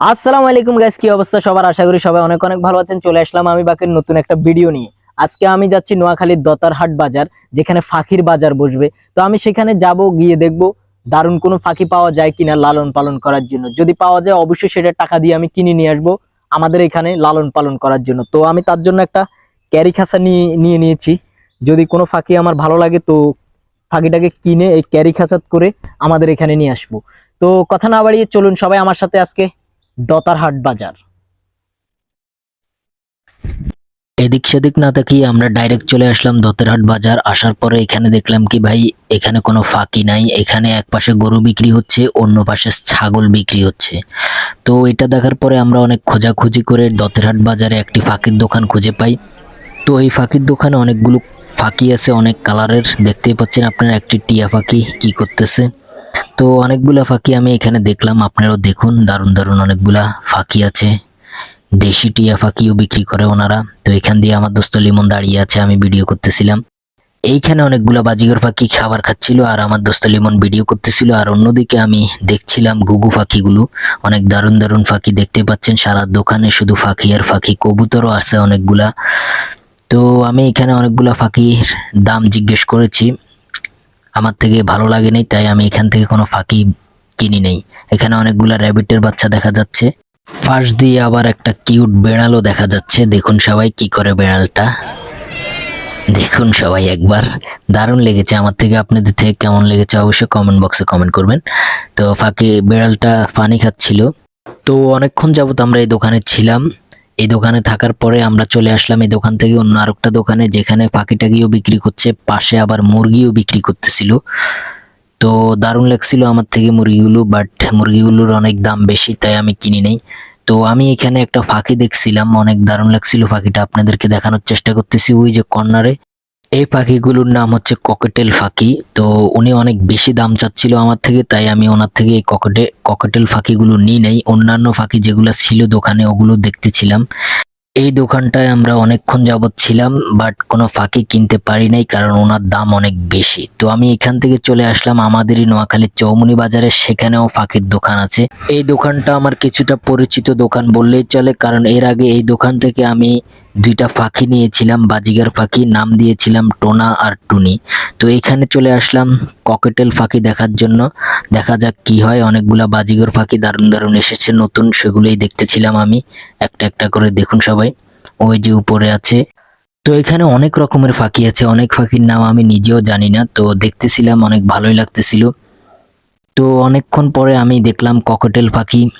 আসসালামু আলাইকুম গাইস কি অবস্থা সবার? আশা করি সবাই অনেক অনেক ভালো আছেন। চলে আসলাম আমি বাকির নতুন একটা ভিডিও নিয়ে। আজকে আমি যাচ্ছি নোয়াখালীর দতারহাট বাজার, যেখানে ফাঁকির বাজার বসবে। তো আমি সেখানে যাব, গিয়ে দেখব দারুণ কোনো ফাঁকি পাওয়া যায় কিনা লালন পালন করার জন্য। যদি পাওয়া যায়, অবশ্যই সেটা টাকা দিয়ে আমি কিনে নিয়ে আসব আমাদের এখানে লালন পালন করার জন্য। তো আমি তার জন্য একটা ক্যারি খাসা নিয়ে নিয়ে নিয়েছি। যদি কোনো ফাঁকি আমার ভালো লাগে, তো ফাঁকিটাকে কিনে এই ক্যারি খাসাত করে আমাদের এখানে নিয়ে আসব। তো কথা না বাড়িয়ে চলুন সবাই আমার সাথে আজকে দতারহাট বাজার। এদিক সেদিক না তাকিয়ে আমরা ডাইরেক্ট চলে আসলাম দতেরহাট বাজার। আসার পরে এখানে দেখলাম কি ভাই, এখানে কোনো ফাঁকি নাই। এখানে এক পাশে গরু বিক্রি হচ্ছে, অন্য পাশে ছাগল বিক্রি হচ্ছে। তো এটা দেখার পরে আমরা অনেক খোঁজাখুঁজি করে দতেরহাট বাজারে একটি ফাঁকির দোকান খুঁজে পাই। তো এই ফাঁকির দোকানে অনেকগুলো ফাঁকি আছে, অনেক কালারের দেখতেই পাচ্ছেন আপনারা একটি টিয়া ফাঁকি কি করতেছে। তো অনেকগুলা ফাঁকি আমি এখানে দেখলাম, আপনারাও দেখুন, দারুণ দারুণ অনেকগুলা ফাঁকি আছে। দেশি টিয়া ফাঁকিও বিক্রি করে ওনারা। তো এখান দিয়ে আমার দোস্ত লিমন দাঁড়িয়ে আছে, আমি ভিডিও করতেছিলাম। এইখানে অনেকগুলো বাজিগর ফাঁকি খাবার খাচ্ছিল আর আমার দোস্ত লিমন ভিডিও করতেছিল আর অন্যদিকে আমি দেখছিলাম গুগু পাখিগুলো অনেক দারুণ দারুণ পাখি দেখতে পাচ্ছেন, সারা দোকানে শুধু ফাঁকি আর ফাঁকি, কবুতরও আছে অনেকগুলা। তো আমি এখানে অনেকগুলা ফাঁকির দাম জিজ্ঞেস করেছি। আমার থেকে ভালো লাগে নাই তাই আমি এখান থেকে কোনো ফাঁকি কিনি নেই। এখানে অনেকগুলা র্যাবিটের বাচ্চা দেখা যাচ্ছে। পাশ দিয়ে আবার একটা কিউট বেড়ালও দেখা যাচ্ছে। দেখুন সবাই কি করে বেড়ালটা। দেখুন সবাই একবার। দারুণ লেগেছে আমার থেকে। আপনাদের থেকে কেমন লেগেছে অবশ্যই কমেন্ট বক্সে কমেন্ট করবেন। তো ফাঁকে, বেড়ালটা পানি খাচ্ছিল। তো অনেকক্ষণ যাবত আমরা এই দোকানে ছিলাম। এই দোকানে থাকার পরে আমরা চলে আসলাম এই দোকান থেকে অন্য আরেকটা দোকানে, যেখানে পাখি টাকিও বিক্রি করছে, পাশে আবার মুরগিও বিক্রি করতেছিল। তো দারুণ লাগছিল আমার থেকে মুরগিগুলো বাট মুরগিগুলোর অনেক দাম বেশি, তাই আমি কিনি নেই। তো আমি এখানে একটা ফাঁকি দেখছিলাম, অনেক দারুণ লাগছিল ফাঁকিটা, আপনাদেরকে দেখানোর চেষ্টা করতেছি ওই যে কর্নারে। এই পাখিগুলোর নাম হচ্ছে ককেটেল ফাঁকি তো উনি অনেক বেশি দাম চাচ্ছিল আমার থেকে, তাই আমি ওনার থেকে এই ককেটে ককেটেল ফাঁকিগুলো নিই নাই। অন্যান্য ফাঁকি যেগুলো ছিল দোকানে, ওগুলো দেখতেছিলাম। এই দোকানটায় আমরা অনেকক্ষণ যাবৎ ছিলাম বাট কোনো ফাঁকি কিনতে পারি নাই কারণ ওনার দাম অনেক বেশি। তো আমি এখান থেকে চলে আসলাম আমাদেরই নোয়াখালীর চৌমুনি বাজারে সেখানেও ফাঁকির দোকান আছে। এই দোকানটা আমার কিছুটা পরিচিত দোকান বললেই চলে, কারণ এর আগে এই দোকান থেকে আমি দুইটা পাখি নিয়েছিলাম, বাজিগার পাখি, নাম দিয়েছিলাম টোনা আর টুনি। তো এখানে চলে আসলাম ককেটেল পাখি দেখার জন্য। দেখা যাক কি হয়, অনেকগুলা বাজিগর পাখি দারুণ দারুণ এসেছে, নতুন সেগুলোই দেখতেছিলাম আমি। একটা একটা করে দেখুন সবাই। ওই যে উপরে আছে। তো এখানে অনেক রকমের পাখি আছে, অনেক পাখির নাম আমি নিজেও জানি না, তো দেখতেছিলাম, অনেক ভালোই লাগতেছিল। তো অনেকক্ষণ পরে আমি দেখলাম ককেটেল পাখি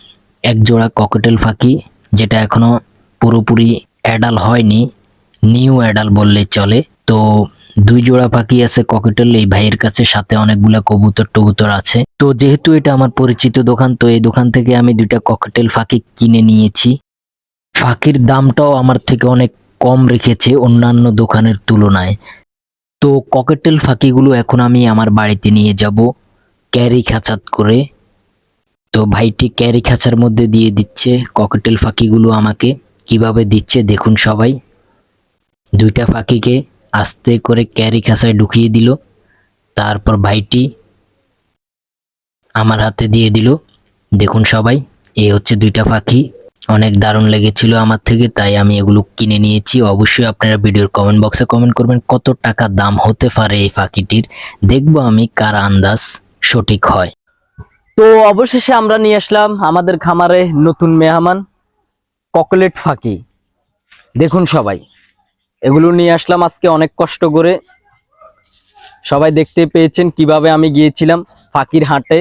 এক জোড়া ককটেল পাখি, যেটা এখনও পুরোপুরি অ্যাডাল হয়নি নিউ অ্যাডাল বললেই চলে। তো দুই জোড়া পাখি আছে ককেটেল এই ভাইয়ের কাছে সাথে অনেকগুলা কবুতর টবুতর আছে। তো যেহেতু এটা আমার পরিচিত দোকান, তো এই দোকান থেকে আমি দুইটা ককেটেল ফাঁকি কিনে নিয়েছি। ফাঁকির দামটাও আমার থেকে অনেক কম রেখেছে অন্যান্য দোকানের তুলনায়। তো ককেটেল ফাঁকিগুলো এখন আমি আমার বাড়িতে নিয়ে যাব ক্যারি খাঁচাত করে। তো ভাইটি ক্যারি খাঁচার মধ্যে দিয়ে দিচ্ছে ককেটেল ফাঁকিগুলো আমাকে। কীভাবে দিচ্ছে দেখুন সবাই। দুইটা পাখিকে আস্তে করে ক্যারি খাঁচায় ঢুকিয়ে দিল। তারপর ভাইটি আমার হাতে দিয়ে দিল। দেখুন সবাই, এ হচ্ছে দুইটা পাখি অনেক দারুণ লেগেছিল আমার থেকে, তাই আমি এগুলো কিনে নিয়েছি। অবশ্যই আপনারা ভিডিওর কমেন্ট বক্সে কমেন্ট করবেন, কত টাকা দাম হতে পারে এই পাখিটির দেখব আমি কার আন্দাজ সঠিক হয়। তো অবশেষে আমরা নিয়ে আসলাম আমাদের খামারে নতুন মেহমান। ককলেট ফাঁকি। দেখুন সবাই, এগুলো নিয়ে আসলাম আজকে অনেক কষ্ট করে। সবাই দেখতে পেয়েছেন কীভাবে আমি গিয়েছিলাম ফাঁকির হাটে।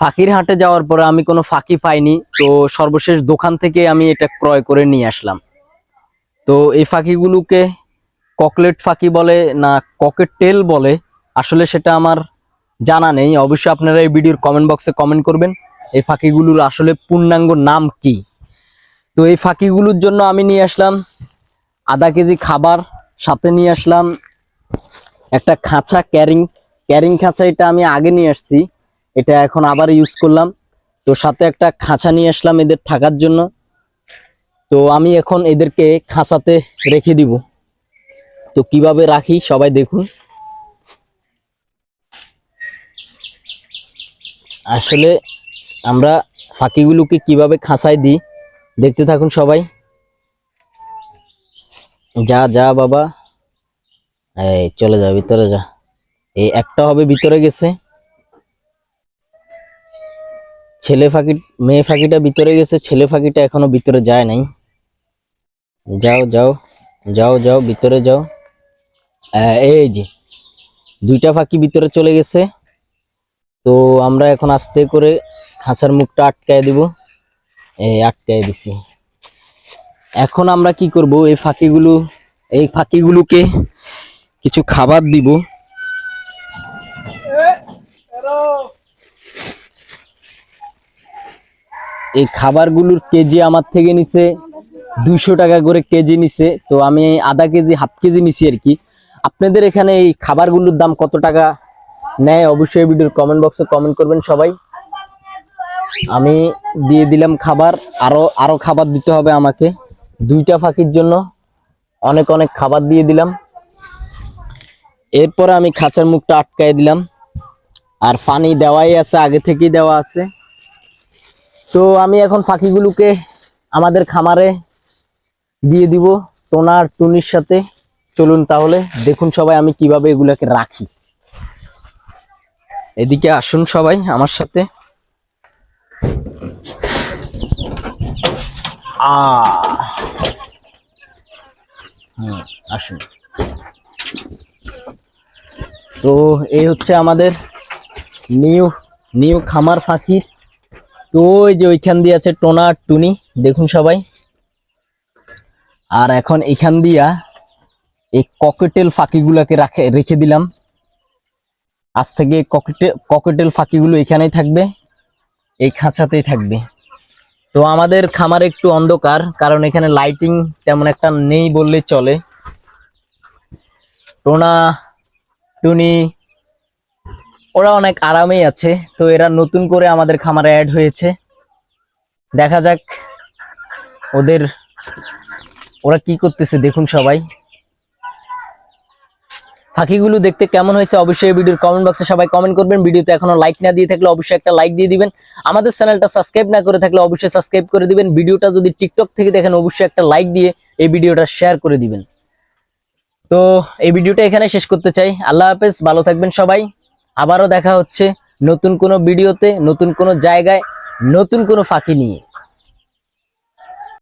ফাঁকির হাটে যাওয়ার পরে আমি কোনো ফাঁকি পাইনি, তো সর্বশেষ দোকান থেকে আমি এটা ক্রয় করে নিয়ে আসলাম। তো এই ফাঁকিগুলোকে ককলেট ফাঁকি বলে না ককেট টেল বলে, আসলে সেটা আমার জানা নেই। অবশ্যই আপনারা এই ভিডিওর কমেন্ট বক্সে কমেন্ট করবেন, এই ফাঁকিগুলোর আসলে পূর্ণাঙ্গ নাম কি? তো এই ফাঁকিগুলোর জন্য আমি নিয়ে আসলাম আধা কেজি খাবার, সাথে নিয়ে আসলাম একটা খাঁচা ক্যারিং ক্যারিং খাঁচা এটা আমি আগে নিয়ে আসছি, এটা এখন আবার ইউজ করলাম। তো সাথে একটা খাঁচা নিয়ে আসলাম এদের থাকার জন্য। তো আমি এখন এদেরকে খাঁচাতে রেখে দিব। তো কীভাবে রাখি সবাই দেখুন। আসলে আমরা ফাঁকিগুলোকে কীভাবে খাঁচায় দিই দেখতে থাকুন সবাই। যা যা, বাবা। এই, চলে যা, ভিতরে যা। এই একটা হবে, ভিতরে গেছে। ছেলে ফাঁকি, মেয়ে ফাঁকিটা ভিতরে গেছে, ছেলে ফাঁকিটা এখনও ভিতরে যায় নাই। যাও যাও যাও যাও, ভিতরে যাও। এই যে, দুইটা ফাঁকি ভিতরে চলে গেছে। তো আমরা এখন আস্তে করে খাঁচার মুখটা আটকায় দিব। এই আটকায় দিছি। এখন আমরা কি করব? এই ফাঁকিগুলো, এই ফাঁকিগুলোকে কিছু খাবার দিব। এই খাবারগুলোর কেজি আমার থেকে নিছে দুইশো টাকা করে কেজি নিছে। তো আমি আধা কেজি, হাফ কেজি নিছি আর কি। আপনাদের এখানে এই খাবারগুলোর দাম কত টাকা? নেয় অবশ্যই ভিডিওর কমেন্ট বক্সে কমেন্ট করবেন সবাই। আমি দিয়ে দিলাম খাবার, আরও আরও খাবার দিতে হবে আমাকে। দুইটা ফাঁকির জন্য অনেক অনেক খাবার দিয়ে দিলাম। এরপরে আমি খাঁচার মুখটা আটকায় দিলাম। আর পানি দেওয়াই আছে, আগে থেকেই দেওয়া আছে। তো আমি এখন পাখিগুলোকে আমাদের খামারে দিয়ে দিব। টোনার টুনির সাথে। চলুন তাহলে দেখুন সবাই আমি কীভাবে এগুলাকে রাখি। এদিকে আসুন সবাই আমার সাথে। আ হুম, আসুন। তো এই হচ্ছে আমাদের নিউ নিউ খামার ফাঁকির। তো ওই যে ওইখান দিয়ে আছে টোনা আর টুনি দেখুন সবাই। আর এখন এখান দিয়া এই ককেটেল ফাঁকিগুলোকে রাখে রেখে দিলাম। আজ থেকে ককেটে ককেটেল ফাঁকিগুলো এখানেই থাকবে। এই খাঁচাতেই থাকবে। তো আমাদের খামার একটু অন্ধকার, কারণ এখানে লাইটিং তেমন একটা নেই বললে চলে। টোনা টুনি, ওরা অনেক আরামেই আছে, তো এরা নতুন করে আমাদের খামারে অ্যাড হয়েছে। দেখা যাক ওদের, ওরা কি করতেছে দেখুন সবাই। পাখিগুলো দেখতে কেমন হয়েছে অবশ্যই ভিডিওর কমেন্ট বক্সে সবাই কমেন্ট করবেন। ভিডিওতে এখনও লাইক না দিয়ে থাকলে অবশ্যই একটা লাইক দিয়ে দিবেন। আমাদের চ্যানেলটা সাবস্ক্রাইব না করে থাকলে অবশ্যই সাবস্ক্রাইব করে দিবেন। ভিডিওটা যদি টিকটক থেকে দেখেন, অবশ্যই একটা লাইক দিয়ে এই ভিডিওটা শেয়ার করে দিবেন। তো এই ভিডিওটা এখানে শেষ করতে চাই। আল্লাহ হাফেজ, ভালো থাকবেন সবাই। আবারও দেখা হচ্ছে নতুন কোনো ভিডিওতে, নতুন কোনো জায়গায়, নতুন কোনো ফাঁকি নিয়ে।